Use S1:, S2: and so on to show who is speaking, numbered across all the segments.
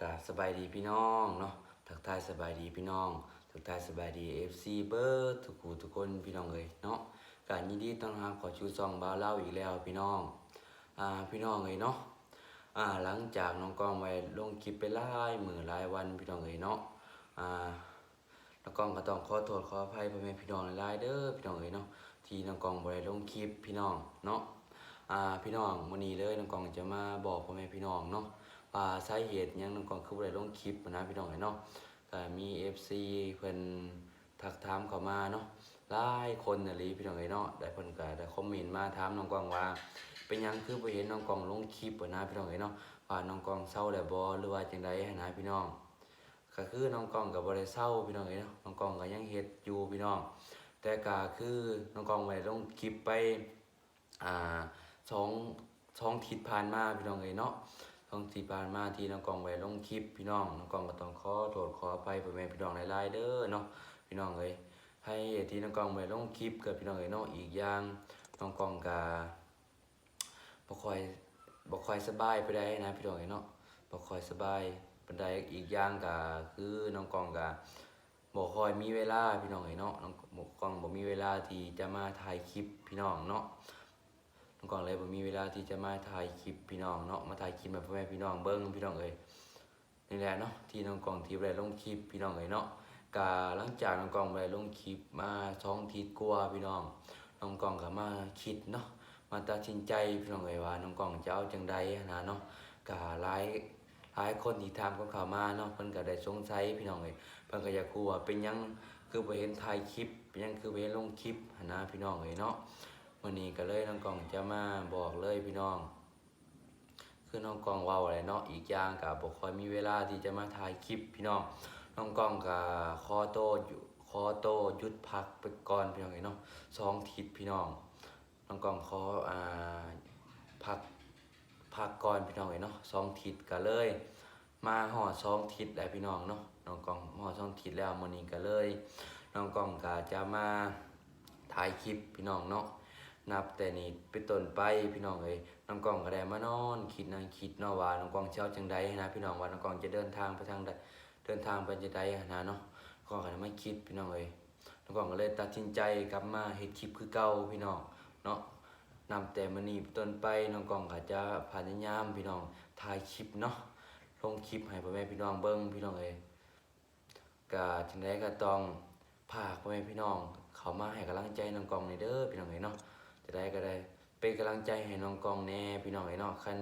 S1: กาสบายดีพี่น้องเนาะทักทายสบายดีพี่น้องทักทายสบายดี FC เบิร์ดทุกคู่ทุกคนพี่น้องเลยเนาะการยินดีต้อนรับขอชูซองบาเล่าอีกแล้วพี่น้องอ่าพี่น้องเลยเนาะอ่าหลังจากน้องกองไว้ลงคลิปไปหลายมือหลายวันพี่น้องเลยเนาะอ่าน้องกองก็ต้องขอโทษขออภัยพ่อแม่พี่น้องหลายๆเด้อพี่น้องเลยเนาะที่น้องกองได้ลงคลิปพี่น้องเนาะอ่าพี่น้องวันนี้เลยน้องกองจะมาบอกพ่อแม่พี่น้องเนาะ ว่าสาเหตุยังน้องกองคือบ่ได้ลงคลิปนะพี่น้องเนาะก็มี FC เพิ่นทักถามเข้ามาเนาะหลายคนน่ะลีพี่น้องเนาะได้เพิ่นก็ได้คอมเมนต์มาถามน้องกองว่า เป็นหยังคือบ่เห็นน้องกองลงคลิปนะพี่น้องเนาะว่าน้องกองเศร้าแล้วบ่หรือว่าจังไดหั้นะพี่น้องก็คือน้องกองก็บ่ได้เศร้าพี่น้องเนาะน้องกองก็ยังเฮ็ดอยู่พี่น้อง แต่ก็คือน้องกองไว้ลงคลิปไปอ่าสองสองทิศผ่านมาพี่น้องเอ้เนาะ ช่องที่ผ่านมาที่น้องกองไว้ลงคลิปพี่น้องน้องกองก็ต้องขอโทษขออภัยพ่อแม่พี่น้องหลายๆเด้อเนาะพี่น้องเอ้ยให้ที่น้องกองไว้ลงคลิปกับพี่น้องเอ้ยเนาะอีกอย่างน้องกองก็บ่ค่อยบ่ค่อยสบายไปได้นะพี่น้องเอ้ยเนาะบ่ค่อยสบายปานใดอีกอย่างก็คือน้องกองก็บ่ค่อยมีเวลาพี่น้องเอ้ยเนาะน้องน้องกองบ่มีเวลาที่จะมาถ่ายคลิปพี่น้องเนาะ น้องกองเลยผมมีเวลาที่จะมาถ่ายคลิปพี่น้องเนาะมาถ่ายคลิปแบบพ่อแม่พี่น้องเบิ้งพี่น้องเอ้ยนี่แหละเนาะที่น้องกองที่ไปลงคลิปพี่น้องเอ้ยเนาะกาหลังจากน้องกองไปลงคลิปมาสองทีกว่าพี่น้องน้องกองก็มาคิดเนาะมาตัดสินใจพี่น้องเอ้ยว่าน้องกองจะเอาจังใดนะเนาะกาหลายหลายคนที่ถามเขาเข้ามาเนาะเพิ่นก็ได้สงสัยพี่น้องเอ้ยเพิ่นก็อยากรู้ว่าเป็นยังคือบ่เห็นถ่ายคลิปเป็นยังคือบ่เห็นลงคลิปนนะพี่น้องเอ้ยเนาะ วันนี้ก็เลยน้องกองจะมาบอกเลยพี่น้อง คือน้องกองว้าอะไรเนาะอีกอย่างกับบ่ค่อยมีเวลาที่จะมาถ่ายคลิปพี่น้องน้องกองกับคอโตอยู่คอโตหยุดพักไปก่อนพี่น้องเนาะสองทิศพี่น้องน้องกองขออ่าพักพักก่อนพี่น้องเนาะสองทิศก็เลย มาหอดสองทิศแล้วพี่น้องเนาะน้องกองหอดสองทิศแล้วมื้อนี้ก็เลย น้องกองก็จะมาถ่ายคลิปพี่น้องเนาะ นับแต่นี้เป็นต้นไปพี่น้องเอ้ยน้องกองก็ได้มานอน คิดนั่งคิดนาะว่าน้องกองเช้าจังใดนะพี่น้องว่าน้องกองจะเดินทางไปทางใดเดินทางไปจังใดนะเนาะก็ก็ได้มาคิดพี่น้องเอ้ยน้องกองก็เลยตัดสินใจกลับมาเฮ็ดคลิปคือเก่าพี่น้องเนาะนับแต่มื้อนี้เป็นต้นไปน้องกองก็จะพยายามพี่น้องถ่ายคลิปเนาะลงคลิปให้พ่อแม่พี่น้องเบิ่งพี่น้องเอ้ยก็จังไดก็ต้องพาพ่อแม่พี่น้อง เขามาให้กำลังใจน้องกองในเด้อพี่น้องเอ้ยเนาะ จะได้ก็ได้ เป็นกำลังใจให้น้องกองแน่พี่น้องไอ้เนาะคัน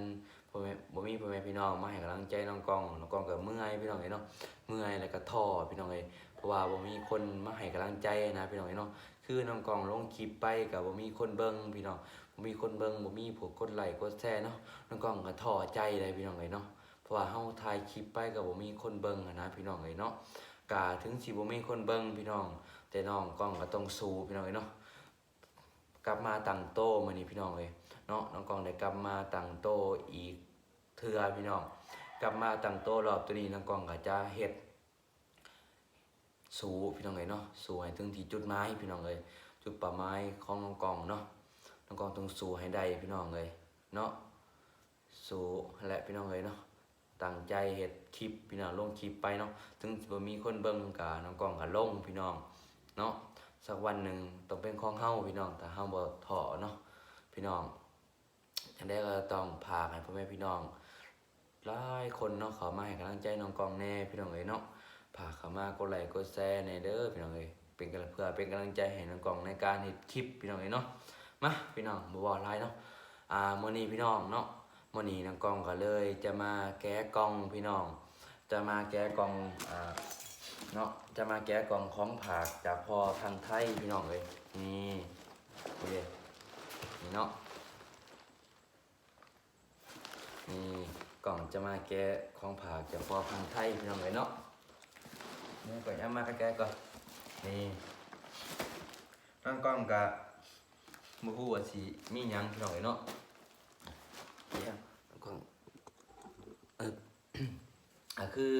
S1: พ่อแม่บ่มีพ่อแม่พี่น้องมาให้กำลังใจน้องกองน้องกองก็เมื่อยพี่น้องไอ้เนาะเมื่อยแล้วก็ท้อพี่น้องไอ้เพราะว่าบ่มีคนมาให้กำลังใจนะพี่น้องไอ้เนาะคือน้องกองลงคลิปไปก็บ่มีคนเบิ่งพี่น้องบ่มีคนเบิ่งบ่มีผู้กดไลค์กดแชร์เนาะน้องกองก็ท้อใจเลยพี่น้องไอ้เนาะเพราะว่าเฮาถ่ายคลิปไปก็บ่มีคนเบิ่งนะพี่น้องไอ้เนาะก็ถึงสิบ่มีคนเบิ่งพี่น้อง แต่น้องกองก็ต้องสู้พี่น้องไอ้เนาะ กลับมาตั้งโตมือนี้พี่น้องเลยเนาะน้องกองได้กลับมาตั้งโตอีกเทือพี่น้อง กลับมาตั้งโตรอบตัวนี้น้องกองก็จะเฮ็ดสูพี่น้องเลยเนาะสูให้ถึงที่จุดหมายพี่น้องเลยจุดป้าหมายของน้องกองเนาะน้องกองต้องสูให้ได้พี่น้องเลยเนาะสู้และพี่น้องเลยเนาะตั้งใจเฮ็ดคลิปพี่น้องลงคลิปไปเนาะถึงสิบ่มีคนเบิ่งก็น้องกองก็ลงพี่น้องเนาะ สักวันหนึ่งต้องเป็นของเฮาพี่น้องแต่เฮาบ่ท้อเนาะพี่น้องจังได้ก็ต้องพาให้พ่อแม่พี่น้องหลายคนเนาะเขามาให้กำลังใจน้องกองแน่พี่น้องเอ้ยเนาะพาเขามากดไลค์กดแชร์ในเด้อพี่น้องเอ้ยเป็นกำลังเพื่อเป็นกำลังใจให้น้องกองในการเฮ็ดคลิปพี่น้องเอ้ยเนาะมาพี่น้องบ่บ่หลายเนาะอ่ามื้อนี้พี่น้องเนาะมื้อนี้น้องกองก็เลยจะมาแกะกองพี่น้อง จะมาแกะกองอ่า เนาะจะมาแกะกล่องของผักจากพอทางไทยพี่น้องเลยนี่นี่เลยนี่เนาะนี่กล่องจะมาแกะของผักจากพอทางไทยพี่น้องเลยเนาะนี่ก่อนเอามาแกะก่อนนี่ตั้งกล้องกะมือหูว่าสิมีหยังพี่น้องเลยเนาะเดี๋ยวกล้องเอออะคือ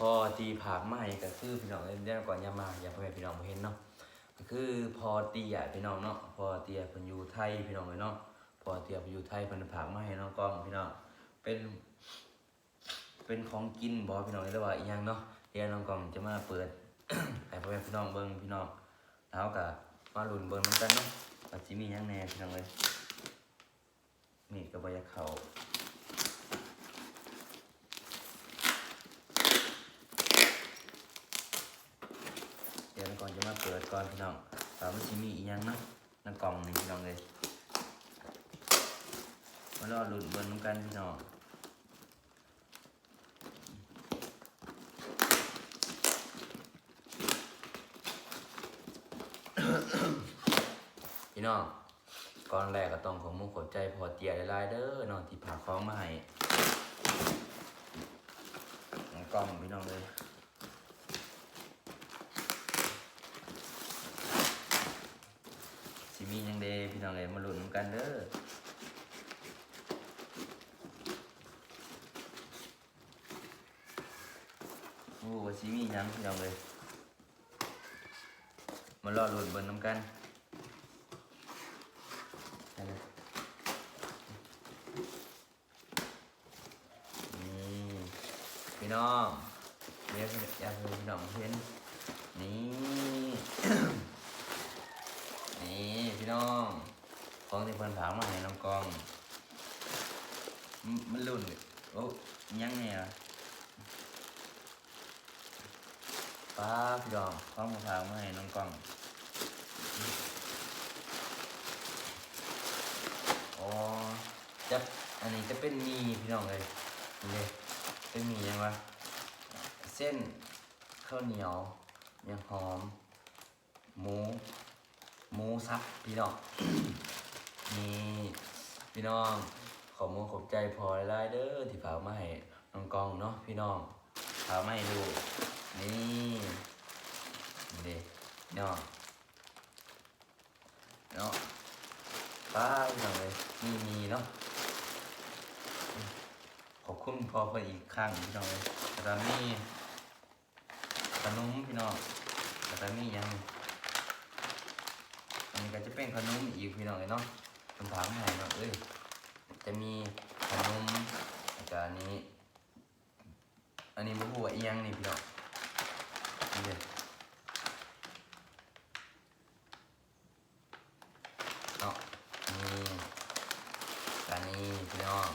S1: พอตีผักไหม้ก็คือพี่น้องเรียกก่อนยามาอย่าพ่อแม่พี่น้องบ่เห็นเนาะก็คือพอตีอ่พี่น้องเนาะพอเตียเพิ่นอยู่ไทยพี่น้องเลยเนาะพอเตียเพิ่นอยู่ไทยเพิ่นผักมาให้น้องกองพี่น้องเป็น เป็นของกินบอพี่น้องหรือว่าอีหยังเนาะเดี๋ยวน้องกองจะมาเปิดให้พ่อแม่พี่น้องเบิ่งพี่น้องแล้วก็มาลุ้นเบิ่งนำกันเนาะว่าสิมีหยังแหน่พี่น้องเลยมีดก็บ่อยากเข้าเดี๋ยวน้องกล่องจะ มาเปิดก่อนพี่น้องว่ามันสิมีอีหยังเนาะในกล่องนี่พี่น้องเลยมารอหลุ้นเบิ่งนำกันพี่น้องพี่น้องก่อนแรกก็ต้องของมุกขอบใจพอเตียหลายๆเด้อน้องที่ผ่าคล้องมาให้น้องกล้องพี่น้องเลยสิมีหยังเด พี่น้องเลยมาลุ้นกันเด้อโอ้ว่าสิมียังพี่น้องเลยมารอลุ้นเบิ่งน้ำกันนี่พี่น้องเรียอยากให้พี่น้องเห็นนี่ น้อง ของที่เพิ่นถามมาให้น้องกอง มันรุ่นโอ้ยังไงอะป้าพี่น้องของมาถามมาให้น้องกอง อ๋อ จะ อันนี้จะเป็นหมีพี่น้องเลยเลยเป็นหมียังวะเส้นข้าวเหนียวยังหอม หมู หมูซับพี่น้องนี่พี่น้องขอบมูขอบใจพอหลายเด้อที่ฝากมาให้น้องกองเนาะพี่น้องฝากมาให้ดูนี่นี่เด้พี่น้องเนาะป้าพี่น้องเลยนี่มีเนาะขอบคุณพอเพิ่นอีกครั้งพี่น้องเลยแล้วก็มีขนมพี่น้องแล้วก็มียัง นนี้ก็จะเป็นขนมอีกพี่น้องเลยเนาะคำถามให้เนาะเอ้ยจะมีขนมแล้วก็อันนี้ อันนี้บ่ฮู้ว่าอียังนี่พี่น้องนี่เด้อเนาะนี่อันนี้พี่น้อง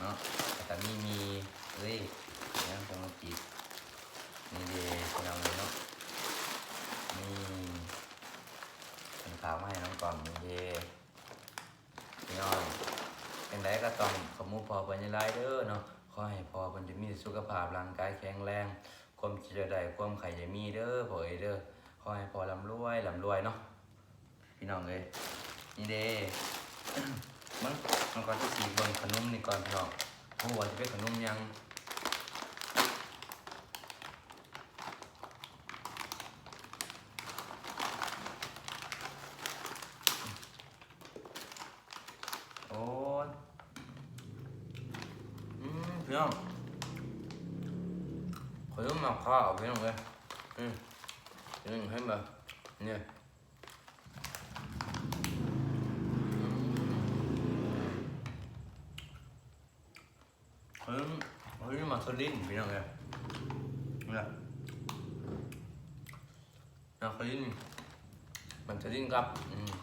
S1: เนาะแล้วก็มีมีเอ้ยเดี๋ยวผมมาจีบนี่เด้พี่น้องเลยเนาะนี่ ข่าวมาให้น้องกล่องนี่เย่พี่น้องเป็นไรก็ต้องขมูพอเป็นยังไงเด้อเนาะขอให้พอเป็นจะมีสุขภาพร่างกายแข็งแรง ความเจริญใดความไข่จะมีเด้อพอเอยเด้อขอให้พอลำรวยลำรวยเนาะพี่น้องเลยนี่เด้มันมันก่อนที่สีเบิ่งขนมนี่ก่อนพี่น้องโอ้โหจะเป็นขนมยัง โอ้ยอืมพี่ น้องขอยืมมาข้าวพี่น้องเลยอืมพี่น้องให้มเนี่ยอืมขอยืมขอยืมมาสลินพี่น้องเลยเนี่ยนะขอยืมมันสลินครับ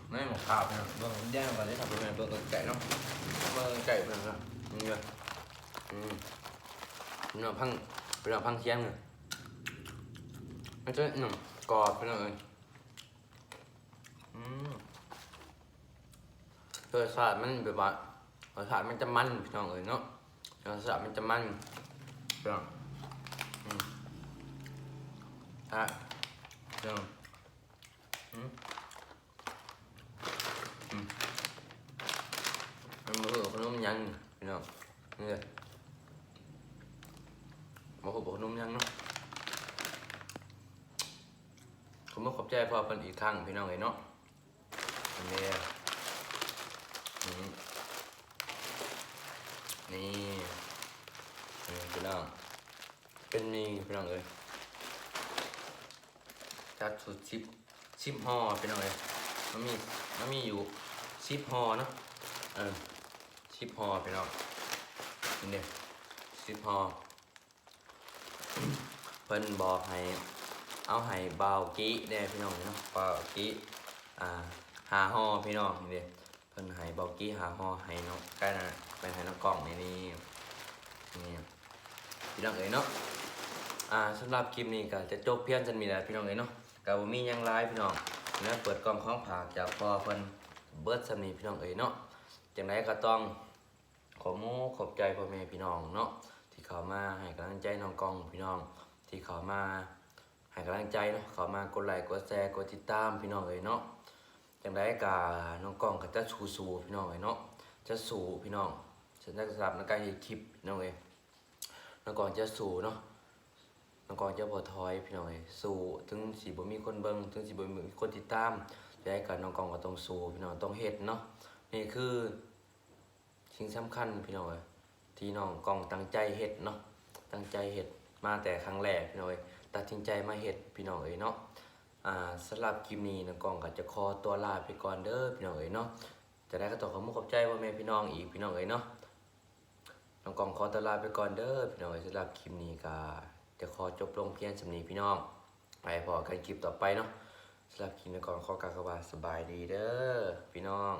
S1: ไม่หมกขาวพี่น้องเบิ่งแย่งก่อนได้ทำเป็นไงเบิ่งไก่เนาะมาไก่เพิ่นนะนี่เลย เป็นหนังพังเป็นหนังพังเคียงเลยมันจะหนังกรอบเป็นหนังเอ้ยอืมรสชาติมันแบบว่ารสชาติมันจะมันพี่น้องเอ้ยเนาะรสชาติมันจะมันพี่น้องอืมอะพี่น้องอืมอืม มันมือขนมยังพี่น้องนี่เลยมาขอบขนมยังเนาะผมมาขอบใจ พอเป็นอีกครั้งพี่น้องเลยเนาะนนี้อืมนี่นี่พี่น้องเป็นนี่พี่น้องเลยจัดสุดชิปชิปห่อพี่น้องเลยมันมีมันมีอยู่ชิปห่อเนาะเออชิปฮอไปเนาะนี่เนี่ยชิปฮอเพิ่นบอกให้ เอาให้เบากี้แน่พี่น้องเนาะเบากี้อ่าหาห่อพี่น้องนี่เด้เพิ่นให้เบากี้หาห่อให้น้องใกล้นะเป็นให้น้องกล่องนี่นี่นี่พี่น้องเอ๋ยเนาะอ่าสำหรับคลิปนี้ก็จะจบเพียงจนมีแล้วพี่น้องเอ๋ยเนาะก็บ่มีหยังหลายพี่น้องแล้วเปิดกล่องของผากจากพ่อเพิ่นเบิดสำนีพี่น้องเอ๋ยเนาะจังไดก็ต้องขอโมขอบใจพ่อแม่พี่น้องเนาะที่เขามาให้กำลังใจน้องกล้องพี่น้อง ที่เขามา ให้กำลังใจเนาะเขามากดไลค์กดแชร์กดติดตามพี่น้องเอ้ยเนาะจังไดกาน้องกล้องก็จะสู้สู้พี่น้องเอ้ยเนาะจะสู้พี่น้องฉันจะสำหรับในการเฮ็ดคลิปพี่น้องเอ้ยน้องกล้องจะสู้เนาะน้องกล้องจะบ่ถอยพี่น้องเอ้ยสู้ถึงสิบ่มีคนเบิ่งถึงสิบ่มีคนติดตามแต่ก็น้องกล้องก็ต้องสู้พี่น้องต้องเฮ็ดเนาะนี่คือสิ่งสำคัญพี่น้องเอ้ยที่น้องกล้องตั้งใจเฮ็ดเนาะตั้งใจเฮ็ดมาแต่ครั้งแรกพี่น้องเอ้ย ตัดสินใจมาเฮ็ดพี่น้องเอ้ยเนาะอ่าสำหรับคลิปนี้น้องกองก็จะขอตัวลาไปก่อนเด้อพี่น้องเอ้ยเนาะจะได้ก็ต้องขอมุขขอบใจพ่อแม่พี่น้องอีกพี่น้องเอ้ยเนาะน้องกองขอตัวลาไปก่อนเด้อพี่น้องเอ้ยสำหรับคลิปนี้ก็จะขอจบลงเพียงสำนีพี่น้องไปพอกันคลิปต่อไปเนาะสำหรับคลิปนี้ก่อนขอกาวคำว่าสบายดีเด้อพี่น้อง